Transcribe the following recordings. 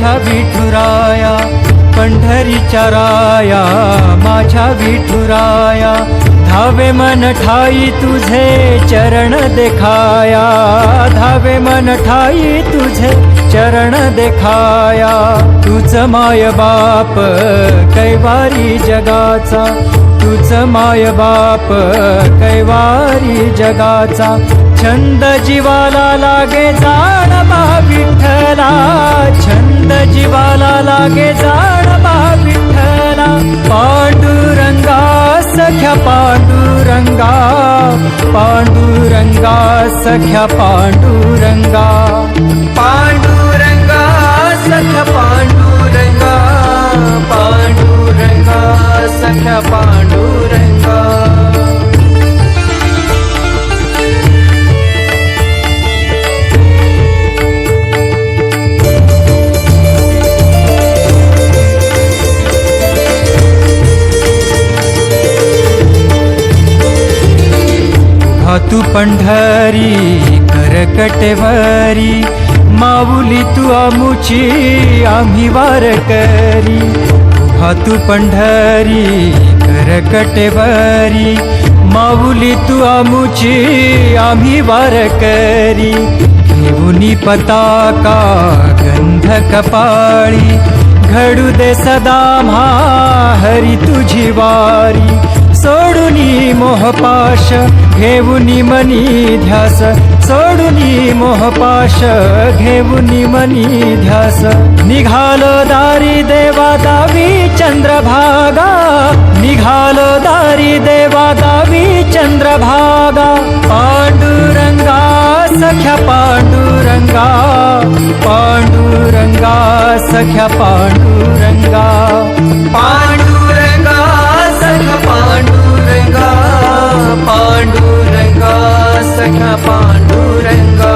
माझ्या विठुराया पंढरीच्या राया माझ्या विठुराया धावे मन ठाई तुझे चरण देखाया धावे मन ठाई तुझे चरण देखाया तुझ माय बाप कैवारी जगाचा तूच माय बाप कैवारी जगाचा छंद जीवाला लागे जाण बा विठ्ठला छंद जीवाला लागे जाण बा विठ्ठला पांडुरंगा सख्या पांडुरंगा. पांडुरंगा सख्या पांडुरंगा. तू पंढरी करकटवारी माऊली तू आमुची आम्ही वार करी तू पंढरी करकटवारी माऊली तू आमुची आम्ही वार करी घेऊनी पताका गंध कपाळी घडू दे सदा म्हा हरी तुझी वारी. सोडुनी मोहपाश घेऊनी मनी ध्यास. सोडुनी मोहपाश घेऊनी मनी ध्यास. निघाल दारी देवा दावी चंद्रभागा. निघाल दारी देवा दावी चंद्रभागा. पांडुरंगा सख्या पांडुरंगा. पांडुरंगा सख्या पांडुरंगा. पांडु पांडुरंगा सख्या पांडुरंगा।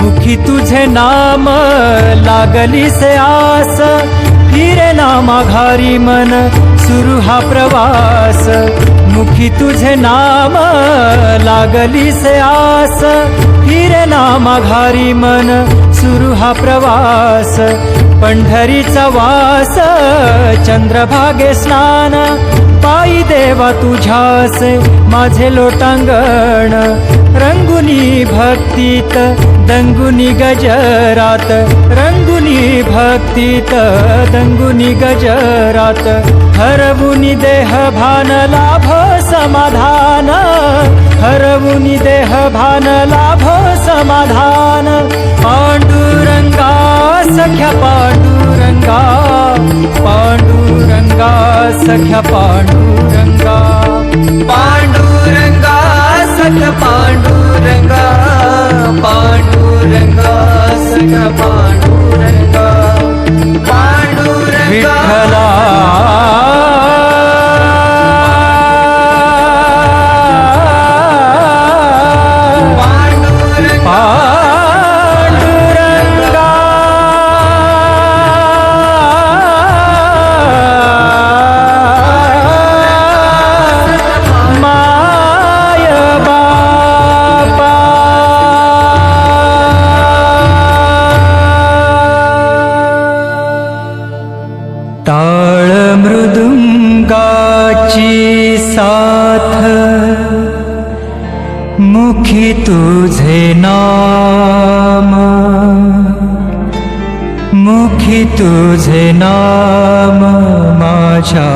मुखी तुझे नाम लागली से आस फिरे नामा घारी मन सुरू हा प्रवास. मुखी तुझे नाम लागली से आस. फिरे नामा घारी मन सुरू हा प्रवास. पंढरीचा वास चंद्रभागे स्नान. देवा तुझ्यासे माझे लोटांगण. रंगुनी भक्तीत दंगुनी गजरात. रंगुनी भक्तीत दंगुनी गजरात. हरवुनी देह भान लाभ समाधान. हरवुनी देह भान लाभ समाधान. पांडुरंगा सख्या पांडुरंगा. पांडुरंगा सख्या पांडुरंगा. पांडुरंगा सख्या पांडुरंगा पांडुरंगा. टाळ मृदुंगाची साथ। मुखी तुझे नाम। मुखी तुझे नाम माझ्या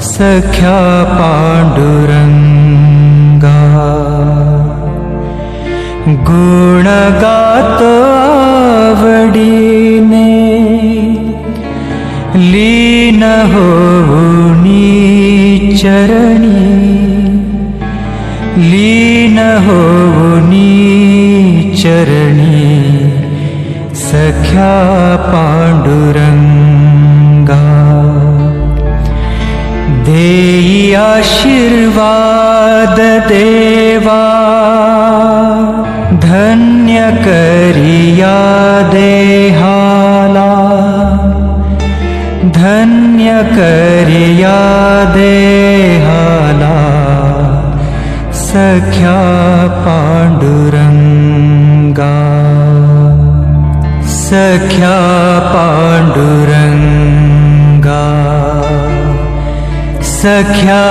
सख्या पांडुरंगा। गुण चरणी। लीन लीनहोनी चरणी। सख्या पाण्डुरङ्गा देयि आशीर्वाद देयाशीर्वाददेवा धन्यकर्या देहाला। धन्यकर्या सख्या पांडुरंगा। सख्या पांडुरंगा। सख्या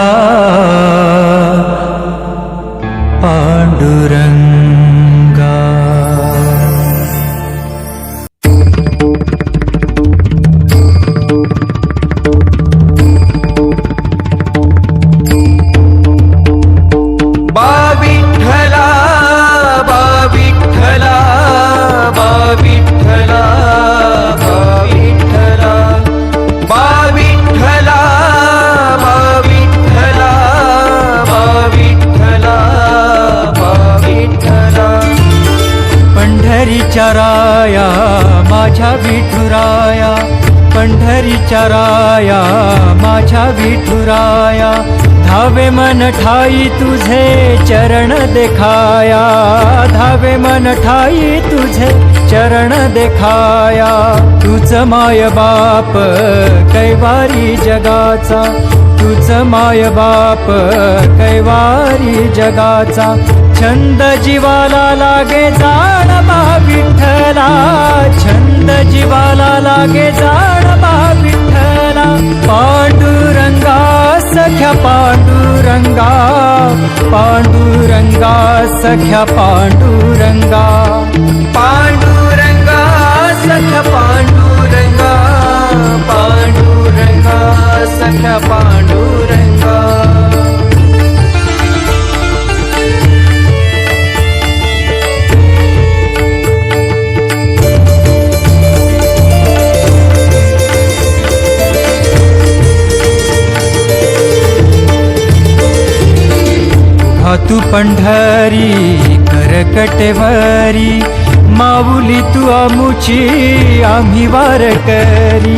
पंढरीच्या राया माझ्या विठुराया पंढरीच्या राया माझ्या विठुराया धावे मन ठाई तुझे चरण देखाया धावे मन ठाई तुझे चरण देखाया तुझ माय बाप कैवारी जगाचा तुझ माय बाप कैवारी जगाचा छंद जीवाला लागे जाण मा विठ्ठला छंद जीवाला लागे जाण मा विठ्ठला पांडुरंगा सख्या पांडुरंगा. पांडुरंगा सख्या पांडुरंगा. पांडुरंगा सख्या पांडुरंगा. पांडुरंगा सख्या तू पंढरी करकटवारी माऊली तू आमुची आम्ही वार करी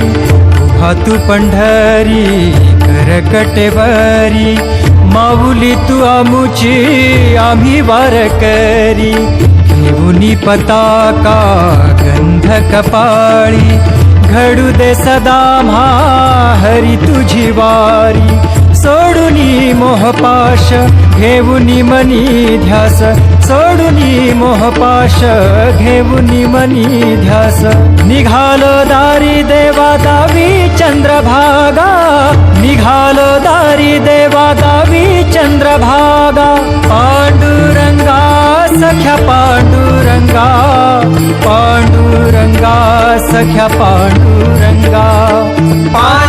तू पंढरी करकटवारी माऊली तू आमुची आम्ही वार करी घेऊनी पताका गंध कपाळी. घडू दे सदा म्हा हरी तुझी वारी. सोडुनी मोहपाश घेऊनी मनी ध्यास. सोडुनी मोहपाश घेऊनी मनी ध्यास. निघाल दारी देवा दावी चंद्रभागा. निघाल दारी देवा दावी चंद्रभागा. पांडुरंगा सख्या पांडुरंगा. पांडुरंगा सख्या पांडुरंगा. पांडुरंगा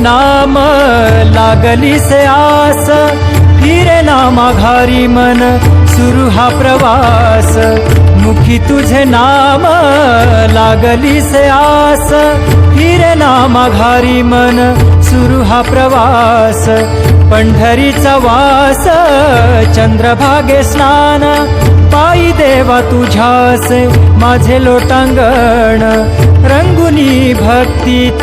नाम लागली से आस. फिरे नामा घारी मन सुरू हा प्रवास. मुखी तुझे नाम लागली से आस. फिरे नामा घारी मन सुरू हा प्रवास. पंढरीचा वास चंद्रभागे स्नान. पायी देवा तुझ्यासे माझे लोटांगण. रंगुनी भक्तीत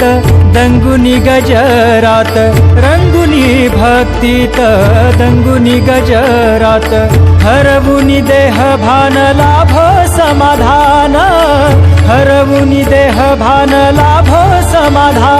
दंगुनी गजरात रंगुनी भक्तीत दंगुनी गजरात हरवुनी देह भान लाभ समाधान हरवुनी देह भान लाभ समाधान.